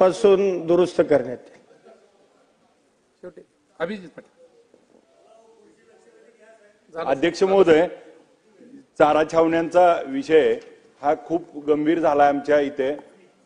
तपासून दुरुस्त करण्यात येईल. शेवटी अभिजित पाटील. अध्यक्ष महोदय चारा छावण्यांचा विषय हा खूप गंभीर झाला आमच्या इथे.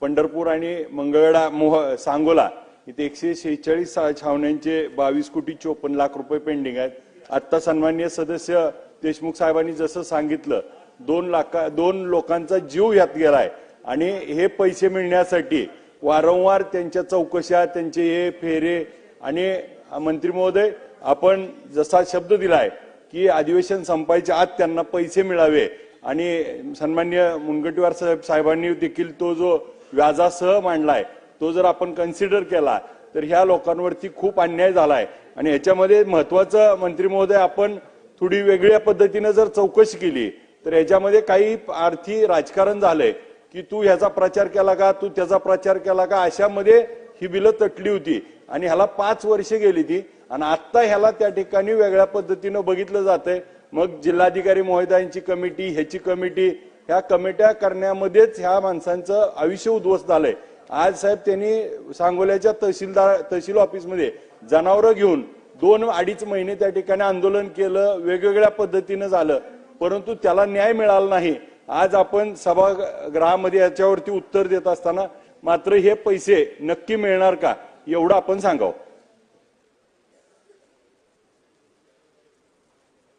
पंढरपूर आणि मंगळवेढा मोह सांगोला इथे एकशे शेहेचाळीस छावण्यांचे बावीस कोटी चोपन्न लाख रुपये पेंडिंग आहेत. आता सन्मान्य सदस्य देशमुख साहेबांनी जसं सांगितलं दोन लाखा दोन लोकांचा जीव यात गेलाय. आणि हे पैसे मिळण्यासाठी वारंवार त्यांच्या चौकशा त्यांचे हे फेरे आणि मंत्री महोदय आपण जसा शब्द दिलाय की अधिवेशन संपायच्या आत त्यांना पैसे मिळावे आणि सन्मान्य मुनगंटीवार साहेब साहेबांनी देखील तो जो व्याजासह मांडलाय तो जर आपण कन्सिडर केला तर ह्या लोकांवरती खूप अन्याय झालाय. आणि ह्याच्यामध्ये महत्वाचं मंत्री महोदय आपण थोडी वेगळ्या पद्धतीनं जर चौकशी केली तर ह्याच्यामध्ये काही आर्थी राजकारण झालंय. की तू ह्याचा प्रचार केला का तू त्याचा प्रचार केला का अशामध्ये ही बिलं तटली होती. आणि ह्याला पाच वर्षे गेली ती. आणि आत्ता ह्याला त्या ठिकाणी वेगळ्या पद्धतीनं बघितलं जातंय. मग जिल्हाधिकारी महोदयांची कमिटी ह्याची कमिटी ह्या कमिट्या करण्यामध्येच ह्या माणसांचं आयुष्य उद्ध्वस्त झालंय. आज साहेब त्यांनी सांगोल्याच्या तहसीलदार तहसील ऑफिसमध्ये जनावरं घेऊन दोन अडीच महिने त्या ठिकाणी आंदोलन केलं वेगवेगळ्या पद्धतीनं झालं. परंतु त्याला न्याय मिळाला नाही. आज आपण सभागृहामध्ये याच्यावरती उत्तर देत असताना मात्र हे पैसे नक्की मिळणार का एवढं आपण सांगावं.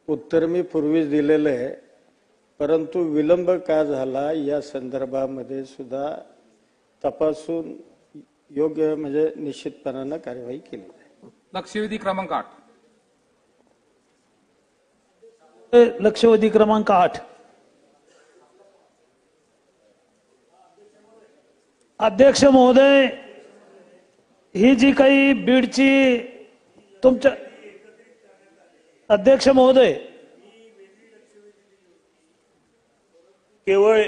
उत्तर मी पूर्वीच दिलेलं आहे परंतु विलंब का झाला या संदर्भामध्ये सुद्धा तपासून योग्य म्हणजे निश्चितपणानं कार्यवाही केली जाईल. लक्षवेधी क्रमांक आठ. लक्षवेधी क्रमांक आठ. अध्यक्ष महोदय ही जी काही बीडची तुमच्या अध्यक्ष महोदय. केवळ